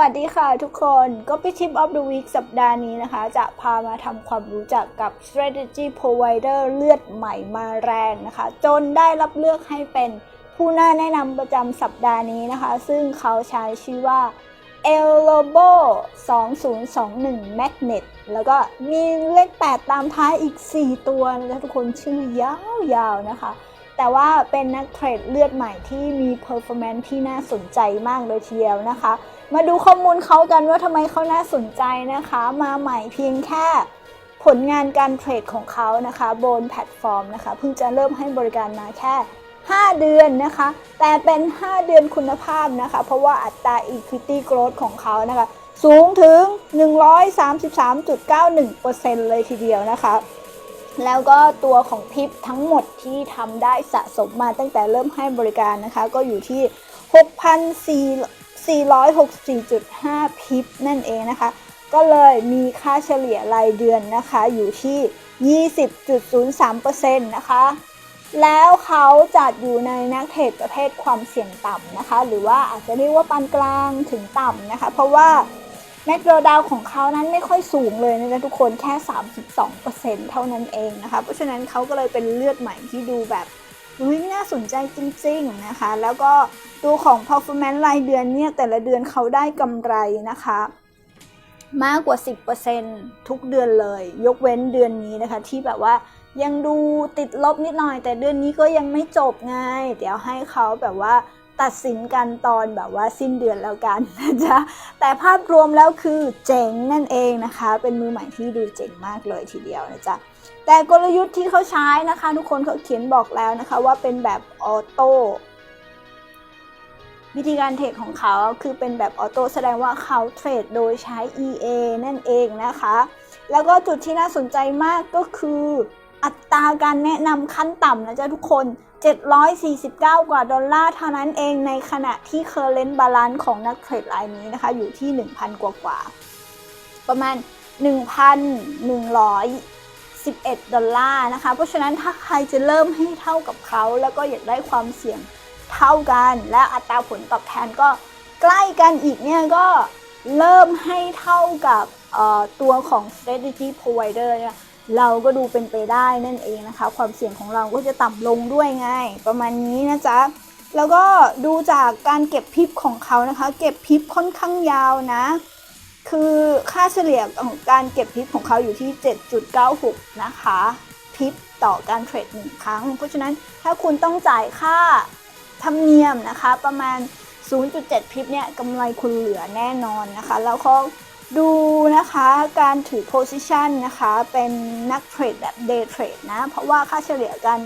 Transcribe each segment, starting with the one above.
วัสดีค่ะทุกคนก็พิชิป of the week สัปดาห์นี้นะคะ จะพามาทำความรู้จักกับ strategy provider เลือดใหม่มาแรงนะคะ จนได้รับเลือกให้เป็นผู้น่าแนะนำประจำสัปดาห์นี้นะคะ ซึ่งเขาใช้ชื่อว่า e l o b o 2021 Magnet แล้วก็มีเลข 8 ตามท้ายอีก 4 ตัวนะคะทุกคนชื่อยาวๆนะคะ แต่ว่าเป็นนักเทรดเลือดใหม่ที่มี performance ที่น่าสนใจมากเลยทีเดียวนะคะ มาดูข้อมูลเขากันว่าทำไมเขาน่าสนใจนะคะ มาใหม่เพียงแค่ผลงานการเทรดของเขานะคะบนแพลตฟอร์มนะคะเพิ่งจะเริ่มให้บริการมาแค่ 5 เดือนนะคะ แต่เป็น 5 เดือนคุณภาพนะคะ เพราะว่าอัตรา equity growth ของเขานะคะ สูงถึง 133.91%เลยทีเดียวนะคะ แล้วก็ตัวของพิปทั้งหมดที่ทำได้สะสมมาตั้งแต่เริ่มให้บริการนะคะ ก็อยู่ที่ 464.5 พิปนั่นเองนะคะ ก็เลยมีค่าเฉลี่ยรายเดือนนะคะอยู่ที่ 20.03%นะคะ แล้วเขาจัดอยู่ในนักเทรดประเภทความเสี่ยงต่ำนะคะ หรือว่าอาจจะเรียกว่าปานกลางถึงต่ำนะคะ เพราะว่าแมกโรดาวของเขานั้นไม่ค่อยสูงเลยนะทุกคนแค่ 32%เท่านั้นเองนะคะ เพราะฉะนั้นเขาก็เลยเป็นเลือดใหม่ที่ดูแบบอุ้ยน่าสนใจจริง ๆ นะคะ แล้วก็ ดูของ performance รายเดือนเนี่ยแต่ละเดือนเขาได้กำไรนะคะ มากกว่า 10%ทุกเดือนเลย ยกเว้นเดือนนี้นะคะที่แบบว่ายังดูติดลบนิดหน่อย แต่เดือนนี้ก็ยังไม่จบไงเดี๋ยวให้เขาแบบว่าตัดสินกันตอนแบบว่าสิ้นเดือนแล้วกันนะจ๊ะแต่ภาพรวมแล้วคือเจ๋งนั่นเองนะคะ เป็นมือใหม่ที่ดูเจ๋งมากเลยทีเดียวนะจ๊ะแต่กลยุทธ์ที่เขาใช้นะคะ ทุกคนเขาเขียนบอกแล้วนะคะว่าเป็นแบบออโต้ วิธีการเทรดของเขาคือเป็นแบบออโต้แสดงว่าเขาเทรดโดยใช้ EA นั่นเองนะคะ แล้วก็จุดที่น่าสนใจมากก็คือ อัตราการแนะนำขั้นต่ำนะจ๊ะทุกคน 749 กว่าดอลลาร์เท่านั้นเองในขณะที่ current balance ของนักเทรดรายนี้นะคะ อยู่ที่ 1,000 กว่ากว่า ประมาณ 1,111 ดอลลาร์นะคะ เพราะฉะนั้นถ้าใครจะเริ่มให้เท่ากับเขา แล้วก็อยากได้ความเสี่ยง เท่ากัน และอัตราผลตอบแทนก็ใกล้กันอีกเนี่ยก็เริ่มให้เท่ากับตัวของ strategy provider เนี่ยเราก็ดูเป็นไปได้นั่นเองนะคะ ความเสี่ยงของเราก็จะต่ำลงด้วยไง ประมาณนี้นะจ๊ะ แล้วก็ดูจากการเก็บพิบของเขานะคะ เก็บพิบค่อนข้างยาวนะ คือค่าเฉลี่ยของการเก็บพิบของเขาอยู่ที่ 7.96 นะคะ พิบต่อการเทรดหนึ่งครั้ง เพราะฉะนั้นถ้าคุณต้องจ่ายค่า ธรรมเนียมนะคะ ประมาณ 0.7 พิบเนี่ยกำไรคุณเหลือแน่นอนนะคะ แล้วก็ดูนะคะการถือ position นะคะ เป็นนักเทรดแบบ day trade นะ เพราะว่าค่าเฉลี่ยการ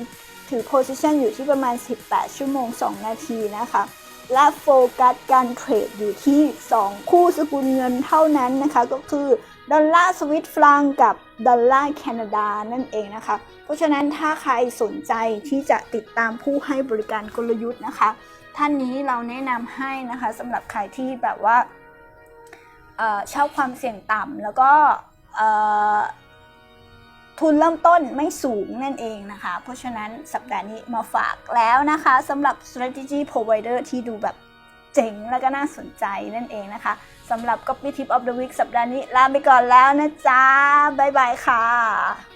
ถือ position อยู่ที่ประมาณ 18 ชั่วโมง 2 นาทีนะคะ และโฟกัสการเทรดอยู่ที่ 2 คู่สกุลเงินเท่านั้นนะคะ ก็คือ ดอลลาร์สวิตฟรังกับดอลลาร์แคนาดานั่นเองนะคะ เพราะฉะนั้นถ้าใครสนใจที่จะติดตามผู้ให้บริการกลยุทธ์นะคะ ท่านนี้เราแนะนำให้นะคะสำหรับใครที่แบบว่าเอ่อชอบความเสี่ยงต่ำแล้วก็ทุนเริ่มต้นไม่สูงนั่นเองนะคะ เพราะฉะนั้นสัปดาห์นี้มาฝากแล้วนะคะสำหรับ strategy provider ที่ดูแบบ เจ๋งแล้วก็น่าสนใจนั่นเองนะคะสำหรับ Copy Tip of the Week สัปดาห์นี้ลาไปก่อนแล้วนะจ๊ะ บ๊ายบายค่ะ